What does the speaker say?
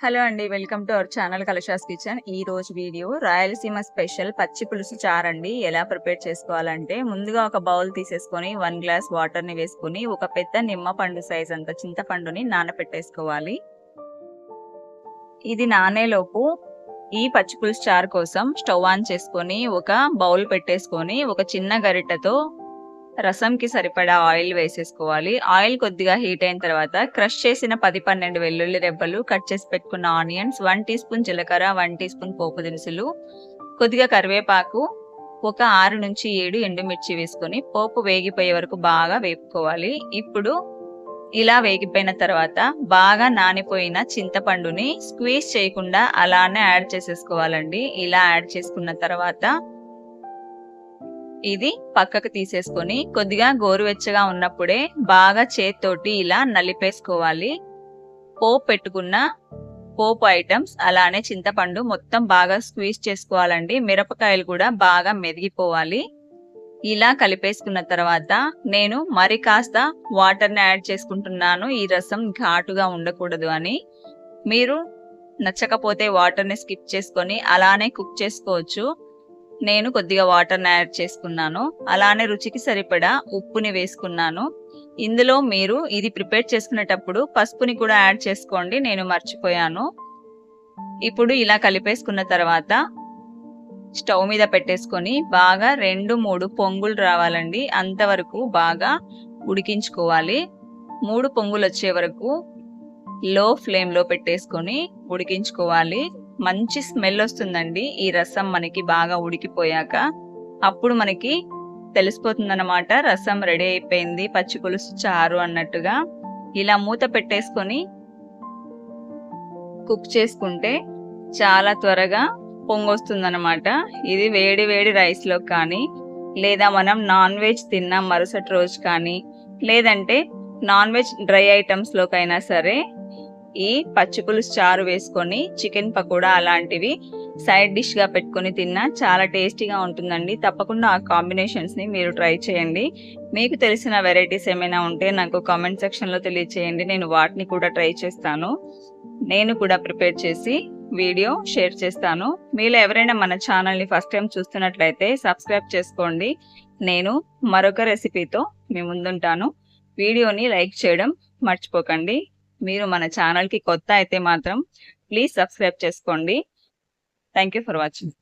Hello అండి welcome to our channel Kalasha's kitchen. ఈ రోజు వీడియో రాయలసీమ స్పెషల్ పచ్చి పులుసు చారు అండి ఎలా ప్రిపేర్ చేసుకోవాలంటే ముందుగా ఒక బౌల్ తీసేసుకొని వన్ గ్లాస్ వాటర్ని వేసుకొని ఒక పెద్ద నిమ్మ పండు సైజ్ అంత చింతపండుని నానబెట్టేసుకోవాలి ఇది నానేలోపు ఈ పచ్చి పులుసు చారు కోసం స్టవ్ ఆన్ చేసుకొని ఒక బౌల్ పెట్టేసుకొని ఒక చిన్న గరిటెతో రసంకి సరిపడా ఆయిల్ వేసేసుకోవాలి. ఆయిల్ కొద్దిగా హీట్ అయిన తర్వాత క్రష్ చేసిన పది పన్నెండు వెల్లుల్లి రెబ్బలు కట్ చేసి పెట్టుకున్న ఆనియన్స్ వన్ టీ స్పూన్ జీలకర్ర వన్ టీ స్పూన్ పోపు దినుసులు కొద్దిగా కరివేపాకు ఒక ఆరు నుంచి ఏడు ఎండుమిర్చి వేసుకొని పోపు వేగిపోయే వరకు బాగా వేపుకోవాలి. ఇప్పుడు ఇలా వేగిపోయిన తర్వాత బాగా నానిపోయిన చింతపండుని స్క్వీజ్ చేయకుండా అలానే యాడ్ చేసేసుకోవాలండి. ఇలా యాడ్ చేసుకున్న తర్వాత ఇది పక్కకు తీసేసుకొని కొద్దిగా గోరువెచ్చగా ఉన్నప్పుడే బాగా చేత్తోటి ఇలా నలిపేసుకోవాలి. పోపు పెట్టుకున్న పోపు ఐటమ్స్ అలానే చింతపండు మొత్తం బాగా స్క్వీజ్ చేసుకోవాలండి. మిరపకాయలు కూడా బాగా మెదిగిపోవాలి. ఇలా కలిపేసుకున్న తర్వాత నేను మరి కాస్త వాటర్ని యాడ్ చేసుకుంటున్నాను. ఈ రసం ఘాటుగా ఉండకూడదు అని. మీరు నచ్చకపోతే వాటర్ని స్కిప్ చేసుకొని అలానే కుక్ చేసుకోవచ్చు. నేను కొద్దిగా వాటర్ని యాడ్ చేసుకున్నాను. అలానే రుచికి సరిపడా ఉప్పుని వేసుకున్నాను. ఇందులో మీరు ఇది ప్రిపేర్ చేసుకునేటప్పుడు పసుపుని కూడా యాడ్ చేసుకోండి. నేను మర్చిపోయాను. ఇప్పుడు ఇలా కలిపేసుకున్న తర్వాత స్టవ్ మీద పెట్టేసుకొని బాగా రెండు మూడు పొంగులు రావాలండి. అంతవరకు బాగా ఉడికించుకోవాలి. మూడు పొంగులు వచ్చే వరకు లో ఫ్లేమ్లో పెట్టేసుకొని ఉడికించుకోవాలి. మంచి స్మెల్ వస్తుందండి. ఈ రసం మనకి బాగా ఉడికిపోయాక అప్పుడు మనకి తెలిసిపోతుందన్నమాట. రసం రెడీ అయిపోయింది. పచ్చి పులుసు చారు అన్నట్టుగా. ఇలా మూత పెట్టేసుకొని కుక్ చేసుకుంటే చాలా త్వరగా పొంగొస్తుందన్నమాట. ఇది వేడి వేడి రైస్లో కానీ లేదా మనం నాన్ వెజ్ తిన్న మరుసటి రోజు కానీ లేదంటే నాన్ వెజ్ డ్రై ఐటమ్స్లోకైనా సరే ఈ పచ్చి పులుసు చారు వేసుకొని చికెన్ పకోడా అలాంటివి సైడ్ డిష్గా పెట్టుకొని తిన్నా చాలా టేస్టీగా ఉంటుందండి. తప్పకుండా ఆ కాంబినేషన్స్ని మీరు ట్రై చేయండి. మీకు తెలిసిన వెరైటీస్ ఏమైనా ఉంటే నాకు కామెంట్ సెక్షన్లో తెలియచేయండి. నేను వాటిని కూడా ట్రై చేస్తాను. నేను కూడా ప్రిపేర్ చేసి వీడియో షేర్ చేస్తాను. మీలో ఎవరైనా మన ఛానల్ని ఫస్ట్ టైం చూస్తున్నట్లయితే సబ్స్క్రైబ్ చేసుకోండి. నేను మరొక రెసిపీతో మీ ముందుంటాను. వీడియోని లైక్ చేయడం మర్చిపోకండి. మీరు మన ఛానల్కి కొత్త అయితే మాత్రం ప్లీజ్ సబ్స్క్రైబ్ చేసుకోండి. Thank you for watching